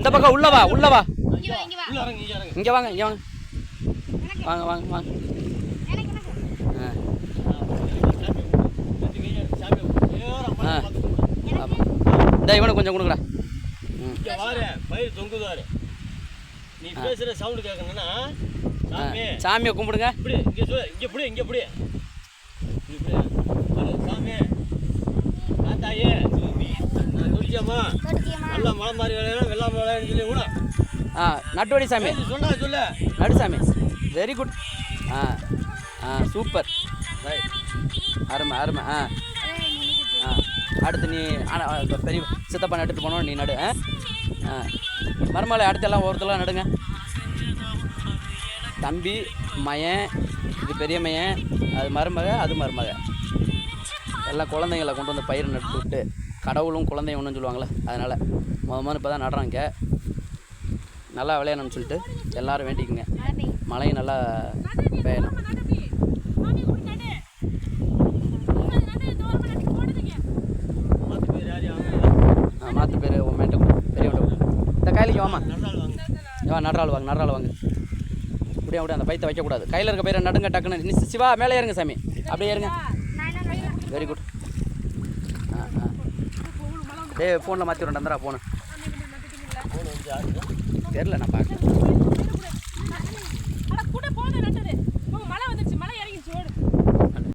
இந்த பக்கம் உள்ள வா உள்ள வா. இங்க வா, இங்க வா. உள்ள இறங்கு இங்க இறங்கு. இங்கே வாங்க இங்கே வாங்க. வாங்க வாங்க வாங்க. இந்த இவனை கொஞ்சம் கொடுக்குறா ம். இங்க வாரு பயிர் தொங்குதாரு. நீ பேசுற சவுண்ட் கேட்கணும்னா சாமியை கும்பிடுங்க. இப்படி இங்க சொல்லு இங்க இப்படி இங்க இப்படி சாமி. தாத்தாயே நான் துடிச்சம்மா மழை மாதிரி விளையாடும் வெள்ளம் விளையாடுன்னு சொல்லி கூட. ஆ நட்டுவடி சாமி. சொன்னா சொல்லு. நடு சாமி. வெரி குட் ஆ ஆ சூப்பர் ரைட் அருமை அருமை. ஆ. ஆ அடுத்து நீ ஆனா, இப்ப பெரிய சித்தப்பா நட்டுட்டு போனோம் நீ நடு ஆ. மருமலை அடுத்து எல்லாம் ஒருத்தலாம் நடுங்க. தம்பி மயன் இது பெரிய மயன் அது மருமக அது மருமக. எல்லாம் குழந்தைங்களை கொண்டு வந்து பயிர் நட்டு விட்டு கடவுளும் குழந்தையும் ஒன்றுன்னு சொல்லுவாங்களே அதனால் முத முதல்ல இப்போ தான் நடுறாங்க. நல்லா விளையாடணும்னு சொல்லிட்டு எல்லாரும் வேண்டிக்குங்க. மழையும் நல்லா பெய்யணும். மாற்று பேர் உன் மேட்ட பெரியவன் இந்த கையிலைக்கு வாமா வாங்க வா நடுறாள் வாங்க நடுறாள் வாங்க. அப்படியே அப்படியே அந்த பைத்தை வைக்கக்கூடாது. கையில் இருக்க பேரை நடுங்க டக்குன்னு. சிவா மேலே ஏறுங்க சாமி. அப்படியே ஏறுங்க. வெரி குட் ஆ ஆ. டேய் ஃபோனில் மாற்றி தந்துடா ஃபோனு தெரில நான் பார்க்கல.